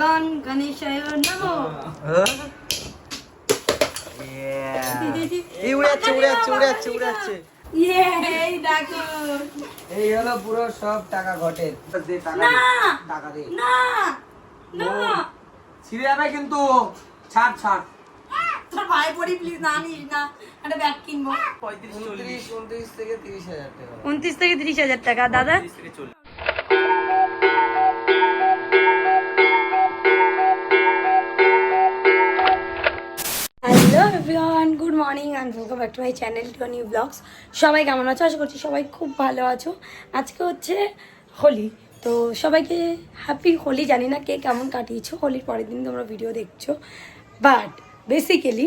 গণ গণেশায় নমো এই উড়ে যাচ্ছে উড়ে যাচ্ছে উড়ে যাচ্ছে উড়ে যাচ্ছে ইয়ে এই দেখো। এই হলো পুরো সব টাকা ঘটের দে টাকা টাকা দে। না না। ছিঁড়ে যাবে কিন্তু। ছাড় ছাড়। তোর ভাই পড়ি প্লিজ না নিস না। একটা ব্যাগ কিনবো। উনত্রিশ উনত্রিশ থেকে তিরিশ হাজার টাকা। উনত্রিশ থেকে তিরিশ হাজার টাকা দাদা। Morning and welcome back to my channel to new blogs সবাই কেমন আছো? আশা করছি সবাই খুব ভালো আছো। আজকে হচ্ছে হোলি। তো সবাইকে হ্যাপি হোলি। জানি না কে কেমন কাটিয়েছো। হোলির পরের দিন তোমরা ভিডিও দেখছ। বাট বেসিক্যালি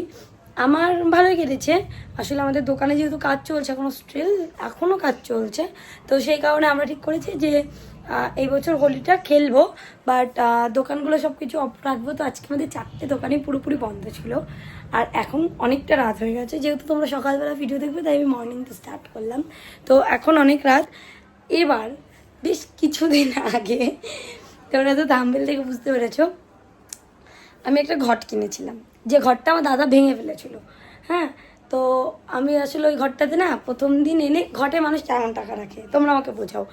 আমার ভালোই কেটেছে। আসলে আমাদের দোকানে যেহেতু কাজ চলছে এখনও স্টিল এখনও কাজ চলছে। তো সেই কারণে আমরা ঠিক করেছি যে এই বছর হোলিটা খেলব। বাট দোকানগুলো সব কিছু অফ রাখব। তো আজকে আমাদের চারটে দোকানই পুরোপুরি বন্ধ ছিল। আর এখন অনেকটা রাত হয়ে গেছে, যেহেতু তোমরা সকালবেলা ভিডিও দেখবে, তাই আমি মর্নিং তো স্টার্ট করলাম। তো এখন অনেক রাত। এবার বেশ কিছুদিন আগে, তোমরা তো থাম্বেল থেকে বুঝতে পেরেছ, আমি একটা ঘট কিনেছিলাম। যে ঘরটা আমার দাদা ভেঙে ফেলেছিল। হ্যাঁ তো আমি আসলে ওই ঘরটাতে না প্রথম দিন এনে ঘটে মানুষ কেমন টাকা রাখে, তোমরা আমাকে বোঝাও।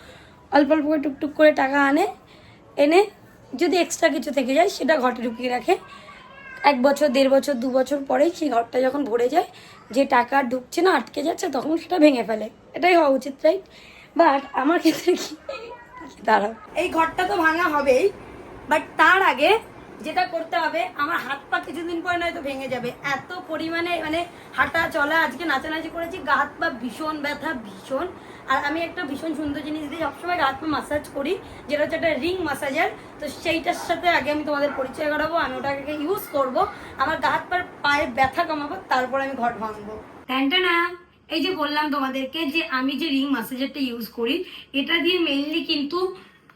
অল্প অল্প করে টুকটুক করে টাকা আনে, এনে যদি এক্সট্রা কিছু থেকে যায়, সেটা ঘটে ঢুকিয়ে রাখে। এক বছর, দেড় বছর, দু বছর পরে সেই ঘরটা যখন ভরে যায়, যে টাকা ঢুকছে না, আটকে যাচ্ছে, তখন সেটা ভেঙে ফেলে। এটাই হওয়া উচিত রাইট বাট আমার ক্ষেত্রে কি? দাঁড়াও। এই ঘরটা তো ভাঙা হবেই বাট তার আগে যেটা করতে হবে, আমার হাত পা কিছুদিন পরে নয়তো ভেঙে যাবে। এত পরিমাণে মানে হাঁটা চলা, আজকে নাচানাচি করেছি, গা হাত পা ভীষণ ব্যথা, ভীষণ। আর আমি একটা ভীষণ সুন্দর জিনিস দিয়ে সবসময় গা হাত পা মাসাজ করি, যেটা হচ্ছে একটা রিং মাসাজার তো সেইটার সাথে আগে আমি তোমাদের পরিচয় করাবো, আমি ওটাকে ইউজ করব, আমার গা হাত পার পায়ে ব্যথা কমাবো, তারপর আমি ঘট ভাঙবো। না এই যে বললাম তোমাদেরকে যে আমি যে রিং মাসাজারটা ইউজ করি, এটা দিয়ে মেইনলি কিন্তু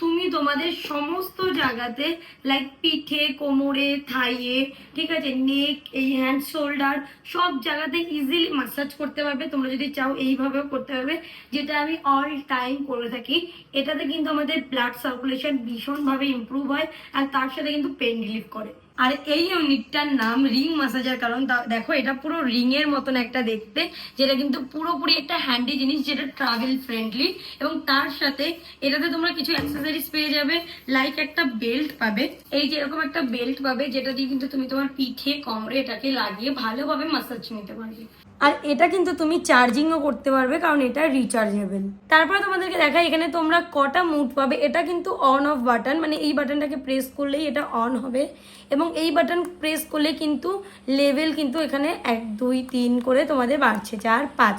তুমি তোমাদের সমস্ত জায়গাতে লাইক পিঠে, কোমরে, থাইয়ে, ঠিক আছে নেক এই হ্যান্ড শোল্ডার সব জায়গাতে ইজিলি মাসাজ করতে পারবে। তোমরা যদি চাও এইভাবেও করতে পারবে। যেটা আমি অল টাইম করে থাকি, এটাতে কিন্তু আমাদের ব্লাড সার্কুলেশন ভীষণভাবে ইমপ্রুভ হয়, আর তার সাথে কিন্তু পেন রিলিফ করে। আর এই ইউনিটটার নাম রিং মাসাজার কারণ দেখো এটা পুরো রিং এর মতন একটা দেখতে, যেটা কিন্তু পুরোপুরি একটা হ্যান্ডি জিনিস, যেটা ট্রাভেল ফ্রেন্ডলি এবং তার সাথে এটাতে তোমরা কিছু অ্যাক্সেসরিজ পেয়ে যাবে লাইক একটা বেল্ট পাবে। এই যে এরকম একটা বেল্ট পাবে, যেটা দিয়ে কিন্তু তুমি তোমার পিঠে, কোমরে এটাকে লাগিয়ে ভালোভাবে মাসাজ নিতে পারবে। আর এটা কিন্তু তুমি চার্জিংও করতে পারবে, কারণ এটা রিচার্জেবল তারপরে তোমাদেরকে দেখাই, এখানে তোমরা কটা মুড পাবে, এটা কিন্তু অন অফ বাটন মানে এই বাটনটাকে প্রেস করলেই এটা অন হবে। এবং এই বাটন প্রেস করলে কিন্তু লেভেল কিন্তু এখানে এক, দুই, তিন করে তোমাদের বাড়ছে, চার, পাঁচ।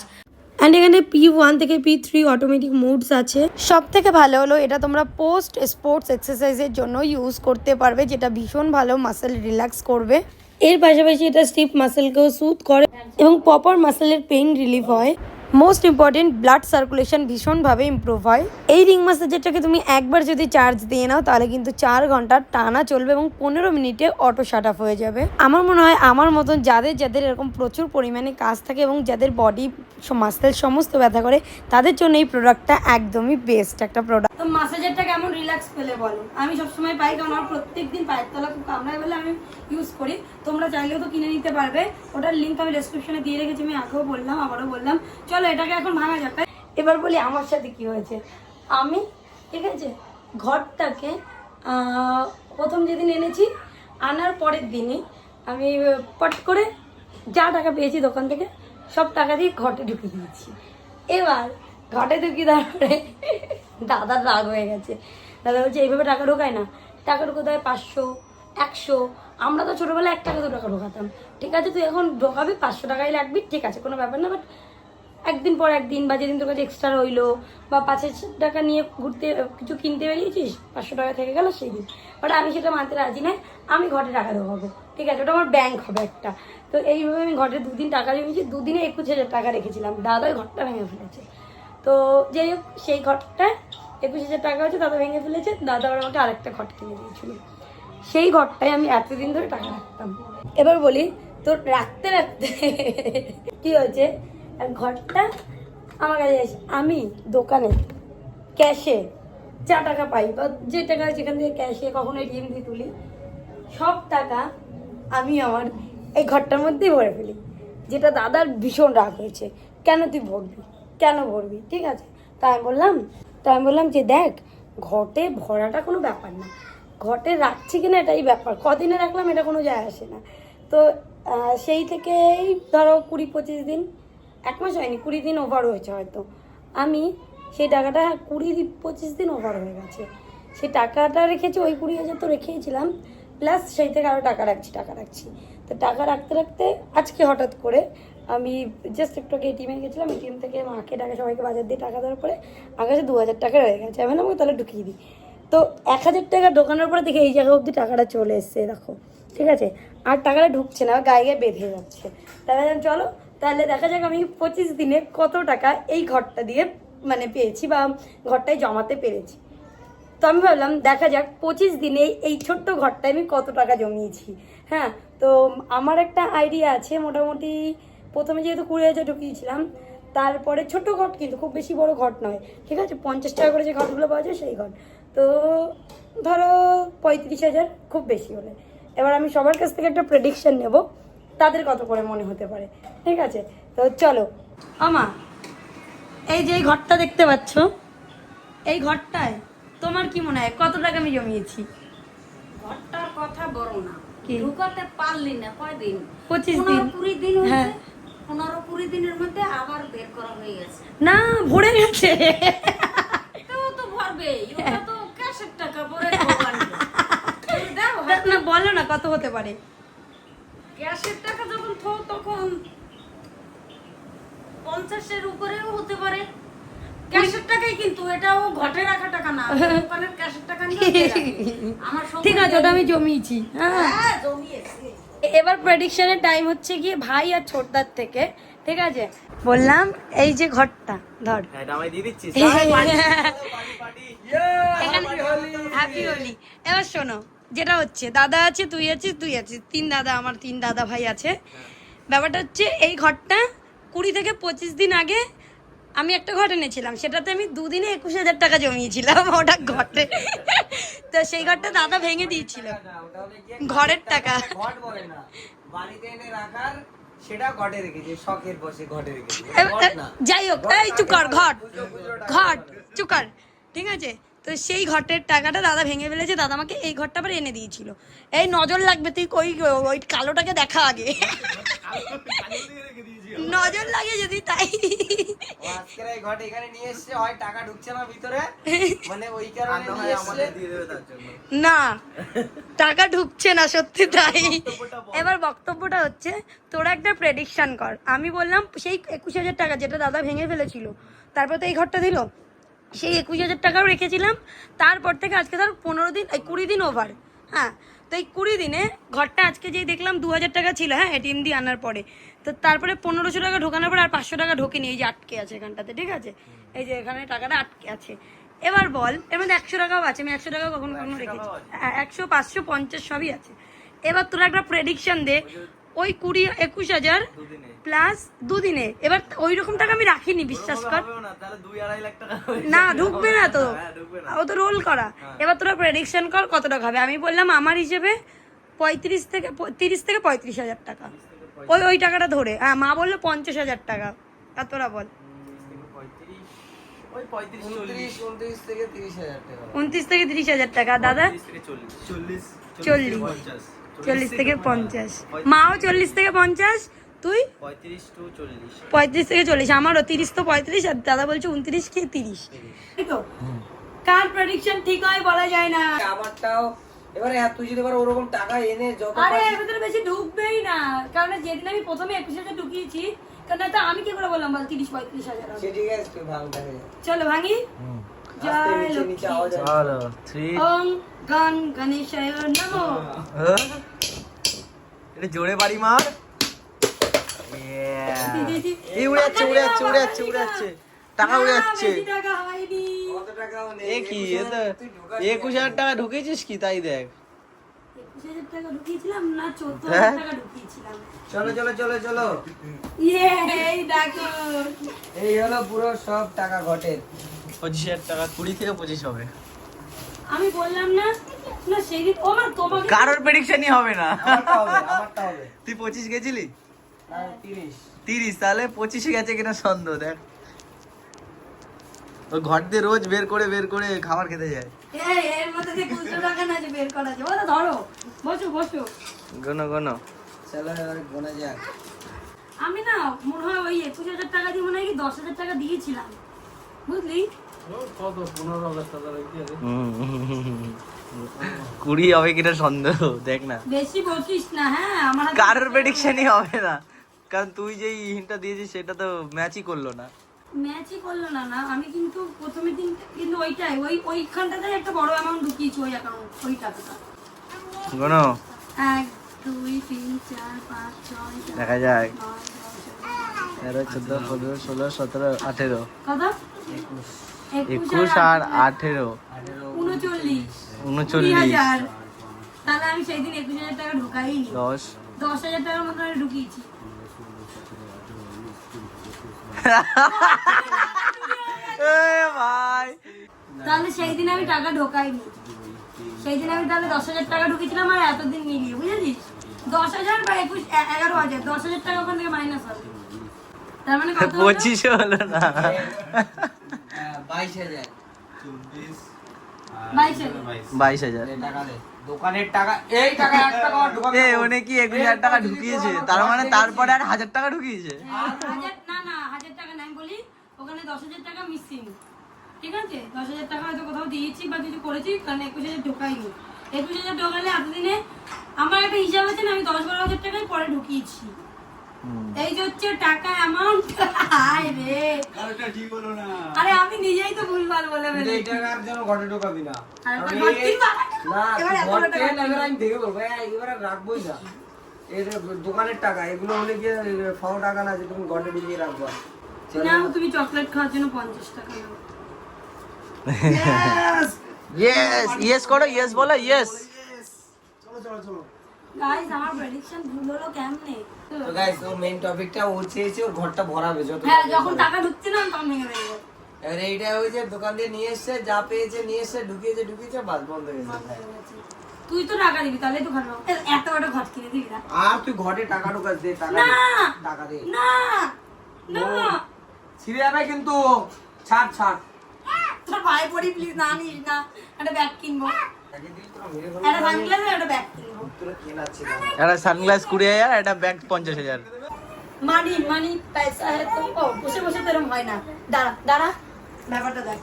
অ্যান্ড এখানে পি ওয়ান থেকে পি থ্রি অটোমেটিক মুডস আছে। সব থেকে ভালো হলো, এটা তোমরা পোস্ট স্পোর্টস এক্সারসাইজের জন্য ইউজ করতে পারবে, যেটা ভীষণ ভালো মাসেল রিল্যাক্স করবে। এর পাশাপাশি এটা স্টিফ মাসেলকেও সুথ করে এবং প্রপার মাসেলের পেইন রিলিফ হয়। মোস্ট ইম্পর্টেন্ট ব্লাড সার্কুলেশন ভীষণভাবে ইম্প্রুভ হয়। এই রিং মাসাজারটাকে তুমি একবার যদি চার্জ দিয়ে নাও, তাহলে কিন্তু চার ঘণ্টা টানা চলবে এবং পনেরো মিনিটে অটো শাট অফ হয়ে যাবে। আমার মনে হয়, আমার মতন যাদের যাদের এরকম প্রচুর পরিমাণে কাজ থাকে এবং যাদের বডি মাসেল সমস্ত ব্যথা করে, তাদের জন্য এই প্রোডাক্টটা একদমই বেস্ট একটা প্রোডাক্ট মাসাজারটা কেমন রিল্যাক্স পেলে বলো। আমি সবসময় পাই, কারণ আমার প্রত্যেক দিন পায়ের তলা খুব কামড়ায় বলে আমি ইউজ করি। তোমরা চাইলেও তো কিনে নিতে পারবে। ওটার লিঙ্ক আমি ডেসক্রিপশনে দিয়ে রেখেছি, আমি আগেও বললাম, আবারও বললাম। চলো, এটাকে এখন ভাঙা যাবে এবার বলি আমার সাথে কি হয়েছে। আমি, ঠিক আছে, ঘরটাকে প্রথম যেদিন এনেছি, আনার পরের দিনই আমি পট করে যা টাকা পেয়েছি দোকান থেকে, সব টাকা দিয়ে ঘটে ঢুকে দিয়েছি। এবার ঘটে ঢুকি তারপরে দাদার রাগ হয়ে গেছে। দাদা বলছে, এইভাবে টাকা ঢোকায় না। টাকা ঢুকোতে পাঁচশো, একশো। আমরা তো ছোটোবেলায় এক টাকা দু টাকা ঢোকাতাম। ঠিক আছে, তুই এখন ঢোকাবি, পাঁচশো টাকাই লাগবি, ঠিক আছে, কোনো ব্যাপার না বাট একদিন পর একদিন বা যেদিন তোর কাছে এক্সট্রা রইল বা পাঁচ হাজার টাকা নিয়ে ঘুরতে, কিছু কিনতে বেরিয়েছিস, পাঁচশো টাকা থেকে গেল সেই দিন। বাট আমি সেটা মানতে রাজি নয় আমি ঘরে টাকা দেবো ঠিক আছে, ওটা আমার ব্যাংক হবে একটা। তো এইভাবে আমি ঘরে দুদিন টাকা জমিয়েছি, দুদিনে একুশ হাজার টাকা রেখেছিলাম। দাদা ওই ঘরটা ভেঙে ফেলেছে। তো যাই হোক সেই ঘরটা একুশ হাজার টাকা হচ্ছে দাদা ভেঙে ফেলেছে। দাদা আবার আমাকে আরেকটা ঘর কিনে দিয়েছিল। সেই ঘরটায় আমি এতদিন ধরে টাকা রাখতাম। এবার বলি তো রাখতে রাখতে কি হয়েছে? ঘরটা আমার কাছে আমি দোকানে ক্যাশে যা টাকা পাই, বা যে টাকা যেখান থেকে ক্যাশে কখনো এটিএম দিয়ে তুলি, সব টাকা আমি আমার এই ঘরটার মধ্যেই ভরে ফেলি। যেটা দাদার ভীষণ রাগ হয়েছে। কেন তুই ভরবি? কেন ভরবি ঠিক আছে? তাই আমি বললাম তাই আমি বললাম যে দেখ, ঘটে ভরাটা কোনো ব্যাপার না। ঘটে রাখছি কিনা এটাই ব্যাপার। কদিনে রাখলাম এটা কোনো যায় আসে না। তো সেই থেকেই ধরো কুড়ি পঁচিশ দিন, এক মাস হয়নি, কুড়ি দিন ওভার হয়েছে হয়তো। আমি সেই টাকাটা কুড়ি পঁচিশ দিন ওভার হয়ে গেছে। সেই টাকাটা রেখেছি, ওই কুড়ি হাজার তো রেখেইছিলাম। প্লাস সেই থেকে আরও টাকা রাখছি টাকা রাখছি। তো টাকা রাখতে রাখতে আজকে হঠাৎ করে আমি জাস্ট একটু আগে এটিএমে গেছিলাম এটিএম থেকে মাকে টাকা সবাইকে বাজার দিয়ে টাকা দেওয়ার পরে আকাশে দু হাজার টাকা রয়ে গেছে। আমি আমাকে তাহলে ঢুকিয়ে দিই। তো এক হাজার টাকা ঢোকানোর পরে দেখে এই জায়গা অবধি টাকাটা চলে এসছে দেখো। ঠিক আছে? আর টাকাটা ঢুকছে না, গায়ে গায়ে বেঁধে যাচ্ছে। তাহলে চলো, তাহলে দেখা যাক আমি পঁচিশ দিনে কত টাকা এই ঘরটা দিয়ে মানে পেয়েছি বা ঘরটায় জমাতে পেরেছি। তো আমি ভাবলাম, দেখা যাক, পঁচিশ দিনে এই ছোট্ট ঘরটায় আমি কত টাকা জমিয়েছি? হ্যাঁ তো আমার একটা আইডিয়া আছে মোটামুটি প্রথমে যেহেতু কুড়ি হাজার ঢুকিয়েছিলাম তারপরে ছোট ঘট কিন্তু খুব বেশি বড় ঘট নয় ঠিক আছে? পঞ্চাশ টাকা করে যে ঘটগুলো পাওয়া যায় সেই ঘট। তো ধরো পঁয়ত্রিশ হাজার খুব বেশি হলে। এবার আমি সবার কাছ থেকে একটা প্রেডিকশন নেব তাদের কত করে মনে হতে পারে ঠিক আছে? তো চলো আমা এই যে এই ঘরটা দেখতে পাচ্ছ এই ঘরটায় তোমার কি মনে হয় কত টাকা আমি জমিয়েছি? ঘরটার কথা বড় না কি? ঢুকাতে পারলি না কয়দিন? পঁচিশ দিন। কুড়ি দিন হ্যাঁ। পনেরো কুড়ি দিনের মধ্যে আবার বের করা হয়ে গেছে। না ভরে গেছে। তো তো ভরবে ওটা তো ক্যাশের টাকা পরে না বলো না কত হতে পারে? ক্যাশের টাকা যখন থো তখন পঞ্চাশের উপরেও হতে পারে। ক্যাশের টাকাই কিন্তু এটাও ঘটে রাখা টাকা না। দোকানের ক্যাশের টাকা নিয়ে আমার ঠিক আছে ওটা আমি জমিয়েছি হ্যাঁ। হ্যাঁ জমিয়েছে। এবার প্রেডিকশনের টাইম হচ্ছে গিয়ে ভাই আর ছোটদার থেকে ঠিক আছে? বললাম এই যে ঘরটা ধর। হ্যাপি হোলি এবার শোনো যেটা হচ্ছে দাদা আছে তুই আছিস তুই আছিস। তিন দাদা আমার তিন দাদা ভাই আছে। ব্যাপারটা হচ্ছে এই ঘরটা কুড়ি থেকে পঁচিশ দিন আগে আমি একটা ঘর এনেছিলাম। সেটাতে আমি দুদিনে একুশ হাজার টাকা জমিয়েছিলাম ওটা ঘটে তো সেই ঘরটা দাদা ভেঙে দিয়েছিল। ঘরের টাকা। ঘট বলে না। বাড়িতে এনে রাখার সেটা ঘটে রেখেছে শখের বসে ঘটে রেখেছে। এ- ঘট এ- না। যাই হোক এই চুকার ঘট। ঘট চুকার ঠিক আছে? তো সেই ঘটের টাকাটা দাদা ভেঙে ফেলেছে দাদা আমাকে এই ঘরটা আবার এনে দিয়েছিল। এই নজর লাগবে তুই ওই ওই কালোটাকে দেখা আগে। নজর লাগে যদি তাই। আজকের এই ঘট এখানে নিয়ে এসেছে হয় টাকা ঢুকছে না ভিতরে মানে ওই কারণে নিয়ে এসেছে। আমাদের দিয়ে দেবে তার জন্য। না টাকা ঢুকছে না সত্যি তাই। এবার বক্তব্যটা হচ্ছে তোরা একটা প্রেডিকশন কর। আমি বললাম সেই একুশ হাজার টাকা যেটা দাদা ভেঙে ফেলেছিল তারপর তো এই ঘরটা দিল। সেই একুশ হাজার টাকাও রেখেছিলাম তারপর থেকে আজকে ধর পনেরো দিন কুড়ি দিন ওভার হ্যাঁ তো এই কুড়ি দিনে ঘরটা আজকে যেই দেখলাম দু হাজার টাকা ছিল হ্যাঁ এটিএম দিয়ে আনার পরে। তো তারপরে পনেরোশো টাকা ঢোকানোর পরে আর পাঁচশো টাকা ঢোকেনি এই যে আটকে আছে এখানটাতে ঠিক আছে? এই যে এখানে টাকাটা আটকে আছে। এবার বল এর মধ্যে একশো টাকাও আছে আমি একশো টাকা কখনো কখনো রেখেছি। হ্যাঁ, একশো পাঁচশো পঞ্চাশ সবই আছে। এবার তোরা একটা প্রেডিকশন দে ওই কুড়ি একুশ হাজার দুদিনে। প্লাস দুদিনে। এবার ওই রকম টাকা আমি রাখিনি বিশ্বাস কর। না তাহলে দুই আড়াই লাখ টাকা হয়ে না যাবে। ঢুকবে না তো। হ্যাঁ ও তো রোল করা। এবার তোরা প্রেডিকশন কর কত টাকা হবে। আমি বললাম আমার হিসেবে পঁয়ত্রিশ থেকে তিরিশ থেকে পঁয়ত্রিশ হাজার টাকা। ওই ওই টাকাটা ধরে। হ্যাঁ মা বলল পঞ্চাশ হাজার টাকা। আর তোরা বল। উনত্রিশ থেকে তিরিশ হাজার টাকা। দাদা? চল্লিশ। চল্লিশ থেকে পঞ্চাশ। মাও চল্লিশ থেকে পঞ্চাশ তুই? পঁয়ত্রিশ থেকে চল্লিশ আমারও তিরিশ তো পঁয়ত্রিশ আর দাদা বলছে উনত্রিশ কি তিরিশ। কার প্রেডিকশন ঠিক হয় বলা যায় না। আমারটাও এবারে হ্যাঁ তুই যদি এবার ওরকম টাকা এনে যত আরে এর ভিতরে বেশি ঢুকবেই না। কারণ যেদিন আমি প্রথমে একুশ হাজার ঢুকিয়েছি কারণ আমি কি করে বললাম বল তিরিশ পঁয়ত্রিশ হাজার। ঠিক আছে চলো ভাঙি? জয় লক্ষ্মী চলো থ্রি ওম গণ গণেশায় নমো এটা জোরে বাড়ি মার এই উড়ে যাচ্ছে উড়ে যাচ্ছে উড়ে যাচ্ছে উড়ে যাচ্ছে টাকা উড়ে যাচ্ছে এ কি এ তো একুশ হাজার টাকা ঢুকেছিস কি তাই দেখ একুশ হাজার টাকা ঢুকিয়েছিলাম না চোদ্দ হ্যাঁ? হাজার টাকা ঢুকিয়েছিলাম চলো চলো চলো চলো এই হলো পুরো সব টাকা ঘটের পঁচিশ হাজার টাকা কুড়ি থেকে পঁচিশ হবে। আমি বললাম না না সেই দিন ও তোমাকে কারোর প্রেডিকশনই হবে না। আমারটা হবে আমারটা হবে। তুই পঁচিশ গেছিলি? তিরিশ। তাহলে পঁচিশে গেছে কিনা সন্দেহ দেখ। ওই ঘর দিয়ে রোজ বের করে বের করে খাবার খেতে যায়। এর মধ্যে খুচরো টাকা না যে বের করা যায়। ওটা ধরো। বসো বসো। গোনো গোনো। চলো এবার গোনা যাক। আমি না মনে হয় ওই একুশ হাজার টাকা দিয়ে মনে হয় কি দশ হাজার টাকা দিয়েছিলাম। বুঝলি? কুড়ি হবে কিনা সন্দেহ দেখ না। বেশি বকিস না হ্যাঁ আমার কারোর প্রেডিকশনই হবে না। কারণ তুই যেই হিন্টটা দিয়েছিস সেটা তো ম্যাচই করল না। ম্যাচই করল না না। আমি কিন্তু প্রথমে দিন কিন্তু ওইটাই ওই ওইখানটাতে একটা বড় অ্যামাউন্ট ঢুকিয়েছি ওই অ্যাকাউন্ট ওই টাকাটা গোনো। এক দুই তিন চার পাঁচ ছয় দেখা দশ, তেরো চোদ্দ পনেরো ষোলো সতেরো আঠেরো। কত? একুশ। একুশ আর আঠেরো। উনচল্লিশ। উনচল্লিশ। হাজার। তাহলে আমি সেই দিন একুশ হাজার টাকা ঢুকাইনি। দশ। দশ হাজার টাকার মতো আমি ঢুকিয়েছি। ভাই। তাহলে সেই দিন আমি টাকা ঢোকাইনি। সেই দিন আমি তাহলে দশ হাজার টাকা ঢুকেছিলাম আর এতদিন মিলিয়ে বুঝেছিস? দশ হাজার বা একুশ এগারো হাজার। দশ হাজার টাকা ওখান থেকে মাইনাস হবে। তার মানে? পঁচিশে হলো না। বাইশ হাজার। টাকা দে। দোকানের টাকা এই টাকা এক টাকা আমার এ উনি কি একুশ হাজার টাকা ঢুকিয়েছে? তার মানে তারপরে আর হাজার টাকা ঢুকিয়েছে? হাজার না না হাজার টাকা বলি ওখানে দশ হাজার টাকা মিসিং ঠিক আছে? দশ হাজার টাকা হয়তো কোথাও দিয়েছি বা কিছু করেছি কারণ একুশ হাজার ঢোকাইনি। একুশ হাজার ঢোকালে এতদিনে আমার একটা হিসাব আছে না আমি দশ বারো হাজার টাকায় পরে ঢুকিয়েছি। এই যে হচ্ছে টাকা অ্যামাউন্ট হায় রে। আরে আমি নিজেই তো ভুলভাল বলে কিন্তু এই টাকা আর যেন ঘরে ঢোকাবি না? আর? না এবার এত টাকা এবার আমি দেখে বলব। এবার রাখবোই না। এই দোকানের টাকা এগুলো হলে গিয়ে ফাও টাকা না যে তুমি ঘরে ঢুকিয়ে রাখবা। নাও তুমি চকলেট খাওয়ার জন্য পঞ্চাশ টাকা নাও ইয়েস ইয়েস করো ইয়েস বলো ইয়েস গাইস আমার প্রেডিকশন ভুল হলো কেমনে? তো গাইস ও মেইন টপিকটা ও চেয়েছে ওর ঘরটা ভরাবে যত হ্যাঁ যখন টাকা ঢুকছে না তখন ভেঙে ভেঙে এবার এইটা ওই যে দোকান দিয়ে নিয়ে এসছে যা পেয়েছে নিয়ে এসছে ঢুকিয়েছে ঢুকিয়েছে বাস বন্ধ হয়ে গেছে। তুই তো টাকা দিবি তাহলে তো ভালো এত বড় ঘর কিনে দিবি না। আর তুই ঘরে টাকা ঢুকাস দে টাকা না। টাকা দে। না! না! ছিঁড়ে যাবে কিন্তু ছাড় ছাড়। তোর ভাই পড়ি প্লিজ না নিস না। একটা ব্যাগ কিনবো। একটা সানগ্লাস কুড়ি হাজার একটা ব্যাগ পঞ্চাশ হাজার। মানি মানি পয়সা है তো বসে বসে তো এরকম হয় না। দাঁড়া দাঁড়া। ব্যাপারটা দেখ।